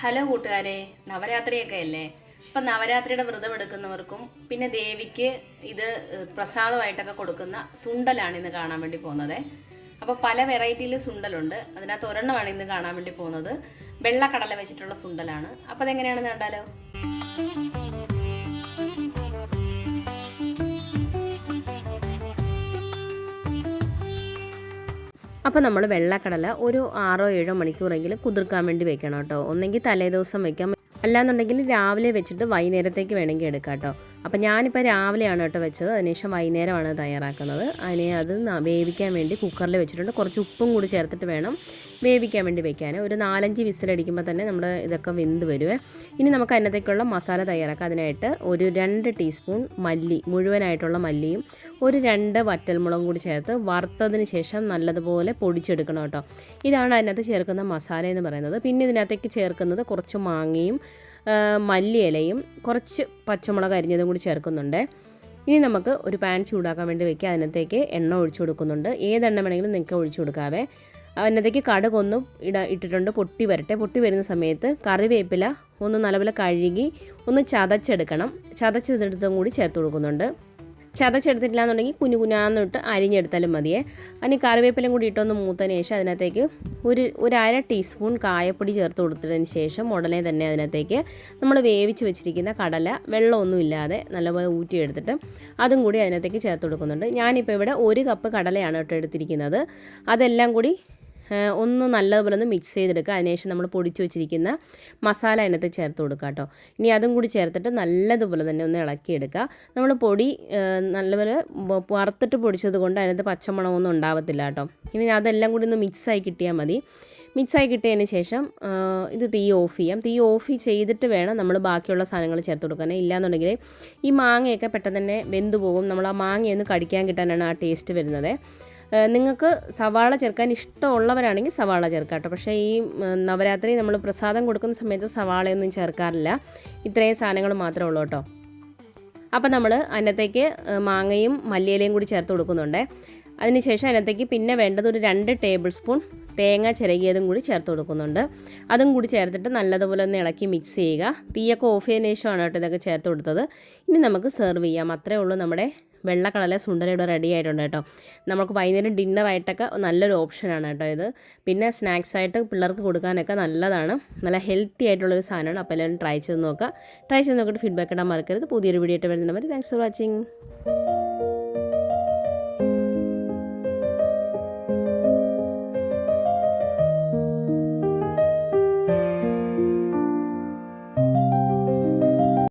Hello കൂട്ടുകാരെ നവരാത്രിയൊക്കെ അല്ലേ? അപ്പം നവരാത്രിയുടെ വ്രതം എടുക്കുന്നവർക്കും പിന്നെ ദേവിക്ക് ഇത് പ്രസാദമായിട്ടൊക്കെ കൊടുക്കുന്ന സുണ്ടലാണ് ഇന്ന് കാണാൻ വേണ്ടി പോകുന്നത്. അപ്പോൾ പല വെറൈറ്റിയിൽ സുണ്ടലുണ്ട്. അതിനകത്ത് ഒരെണ്ണമാണ് ഇന്ന് കാണാൻ വേണ്ടി പോകുന്നത്. വെള്ളക്കടല വെച്ചിട്ടുള്ള സുണ്ടലാണ്. അപ്പോൾ അതെങ്ങനെയാണെന്ന് കണ്ടാലോ? അപ്പോൾ നമ്മൾ വെള്ളക്കടല ഒരു ആറോ ഏഴോ മണിക്കൂറെങ്കിലും കുതിർക്കാൻ വേണ്ടി വെക്കണം കേട്ടോ. ഒന്നെങ്കിൽ തലേദിവസം വെക്കാം. അല്ലാന്നുണ്ടെങ്കിൽ രാവിലെ വെച്ചിട്ട് വൈകുന്നേരത്തേക്ക് വേണമെങ്കിൽ എടുക്കാം കേട്ടോ. അപ്പോൾ ഞാനിപ്പോൾ രാവിലെയാണ് കേട്ടോ വെച്ചത്. അതിനുശേഷം വൈകുന്നേരമാണ് തയ്യാറാക്കുന്നത്. അതിനെ അത് വേവിക്കാൻ വേണ്ടി കുക്കറിൽ വെച്ചിട്ടുണ്ട്. കുറച്ച് ഉപ്പും കൂടി ചേർത്തിട്ട് വേണം വേവിക്കാൻ വേണ്ടി വെക്കാൻ ഒരു നാലഞ്ച് വിസിലടിക്കുമ്പോൾ തന്നെ നമ്മൾ ഇതൊക്കെ വെന്ത് വരുവേ. ഇനി നമുക്ക് അതിനകത്തേക്കുള്ള മസാല തയ്യാറാക്കാം. അതിനായിട്ട് ഒരു രണ്ട് ടീസ്പൂൺ മല്ലി മുഴുവനായിട്ടുള്ള മല്ലിയും ഒരു രണ്ട് വറ്റൽമുളകും കൂടി ചേർത്ത് വറുത്തതിന് ശേഷം നല്ലതുപോലെ പൊടിച്ചെടുക്കണം കേട്ടോ. ഇതാണ് അതിനകത്ത് ചേർക്കുന്ന മസാല എന്ന് പറയുന്നത്. പിന്നെ ഇതിനകത്തേക്ക് ചേർക്കുന്നത് കുറച്ച് മാങ്ങയും മല്ലിയിലയും കുറച്ച് പച്ചമുളക് അരിഞ്ഞതും കൂടി ചേർക്കുന്നുണ്ട്. ഇനി നമുക്ക് ഒരു പാൻ ചൂടാക്കാൻ വേണ്ടി വെക്കുക. അതിനകത്തേക്ക് എണ്ണ ഒഴിച്ചു കൊടുക്കുന്നുണ്ട്. ഏതെണ്ണ വേണമെങ്കിലും നിങ്ങൾക്ക് ഒഴിച്ചു കൊടുക്കാവേ. അതിനകത്തേക്ക് കടുകൊന്ന് ഇട ഇട്ടിട്ടുണ്ട്. പൊട്ടി വരട്ടെ. പൊട്ടി വരുന്ന സമയത്ത് കറിവേപ്പില ഒന്ന് നല്ലപോലെ കഴുകി ഒന്ന് ചതച്ചെടുക്കണം. ചതച്ചെടുത്തും കൂടി ചേർത്ത് കൊടുക്കുന്നുണ്ട്. ചതച്ചെടുത്തിട്ടില്ല എന്നുണ്ടെങ്കിൽ കുഞ്ഞു കുഞ്ഞാന്നിട്ട് അരിഞ്ഞെടുത്താലും മതിയേ. അതിന് കറിവേപ്പിലും കൂടി ഇട്ടൊന്ന് മൂത്തതിന് ശേഷം അതിനകത്തേക്ക് ഒരു ഒരു അര ടീസ്പൂൺ കായപ്പൊടി ചേർത്ത് കൊടുത്തതിന് ശേഷം ഉടനെ തന്നെ അതിനകത്തേക്ക് നമ്മൾ വേവിച്ച് വെച്ചിരിക്കുന്ന കടല വെള്ളമൊന്നുമില്ലാതെ നല്ലപോലെ ഊറ്റിയെടുത്തിട്ട് അതും കൂടി അതിനകത്തേക്ക് ചേർത്ത് കൊടുക്കുന്നുണ്ട്. ഞാനിപ്പോൾ ഇവിടെ ഒരു കപ്പ് കടലയാണ് കേട്ടോ എടുത്തിരിക്കുന്നത്. അതെല്ലാം കൂടി ഒന്ന് നല്ലതുപോലെ ഒന്ന് മിക്സ് ചെയ്തെടുക്കുക. അതിനുശേഷം നമ്മൾ പൊടിച്ച് വെച്ചിരിക്കുന്ന മസാല അതിനകത്ത് ചേർത്ത് കൊടുക്കുക കേട്ടോ. ഇനി അതും കൂടി ചേർത്തിട്ട് നല്ലതുപോലെ തന്നെ ഒന്ന് ഇളക്കിയെടുക്കുക. നമ്മൾ പൊടി നല്ലപോലെ വറുത്തിട്ട് പൊടിച്ചത് കൊണ്ട് അതിനകത്ത് പച്ചമണമൊന്നും ഉണ്ടാവത്തില്ല കേട്ടോ. ഇനി അതെല്ലാം കൂടി ഒന്ന് മിക്സായി കിട്ടിയാൽ മതി. മിക്സായി കിട്ടിയതിന് ശേഷം ഇത് തീ ഓഫ് ചെയ്യാം. തീ ഓഫ് ചെയ്തിട്ട് വേണം നമ്മൾ ബാക്കിയുള്ള സാധനങ്ങൾ ചേർത്ത് കൊടുക്കാൻ. ഇല്ലാന്നുണ്ടെങ്കിൽ ഈ മാങ്ങയൊക്കെ പെട്ടെന്ന് തന്നെ വെന്തു പോകും. നമ്മൾ ആ മാങ്ങയൊന്ന് കടിക്കാൻ കിട്ടാനാണ് ആ ടേസ്റ്റ് വരുന്നത്. നിങ്ങൾക്ക് സവാള ചേർക്കാൻ ഇഷ്ടമുള്ളവരാണെങ്കിൽ സവാള ചേർക്കാം കേട്ടോ. പക്ഷേ ഈ നവരാത്രി നമ്മൾ പ്രസാദം കൊടുക്കുന്ന സമയത്ത് സവാളയൊന്നും ചേർക്കാറില്ല. ഇത്രയും സാധനങ്ങൾ മാത്രമേ ഉള്ളൂ കേട്ടോ. അപ്പം നമ്മൾ അതിനകത്തേക്ക് മാങ്ങയും മല്ലിയിലയും കൂടി ചേർത്ത് കൊടുക്കുന്നുണ്ട്. അതിനുശേഷം അതിനകത്തേക്ക് പിന്നെ വേണ്ടത് ഒരു രണ്ട് ടേബിൾ സ്പൂൺ തേങ്ങ ചിരകിയതും കൂടി ചേർത്ത് കൊടുക്കുന്നുണ്ട്. അതും കൂടി ചേർത്തിട്ട് നല്ലതുപോലെ ഒന്ന് ഇളക്കി മിക്സ് ചെയ്യുക. തീയൊക്കെ ഓഫ് ചെയ്തതിന് ശേഷമാണ് കേട്ടോ ഇതൊക്കെ ചേർത്ത് കൊടുത്തത്. ഇനി നമുക്ക് സെർവ് ചെയ്യാം. അത്രേ ഉള്ളൂ നമ്മുടെ വെള്ളക്കടല സുണ്ടരയുടെ റെഡി ആയിട്ടുണ്ട് കേട്ടോ. നമുക്ക് വൈകുന്നേരം ഡിന്നറായിട്ടൊക്കെ നല്ലൊരു ഓപ്ഷനാണ് കേട്ടോ ഇത്. പിന്നെ സ്നാക്സ് ആയിട്ട് പിള്ളേർക്ക് കൊടുക്കാനൊക്കെ നല്ലതാണ്. നല്ല ഹെൽത്തി ആയിട്ടുള്ളൊരു സാധനമാണ്. അപ്പോൾ എല്ലാവരും ട്രൈ ചെയ്ത് നോക്കുക. ട്രൈ ചെയ്ത് നോക്കിയിട്ട് ഫീഡ്ബാക്ക് ഇടാൻ മറക്കരുത്. പുതിയൊരു വീഡിയോ ആയിട്ട് വരുന്നവർ താങ്ക്സ് ഫോർ വാച്ചിങ്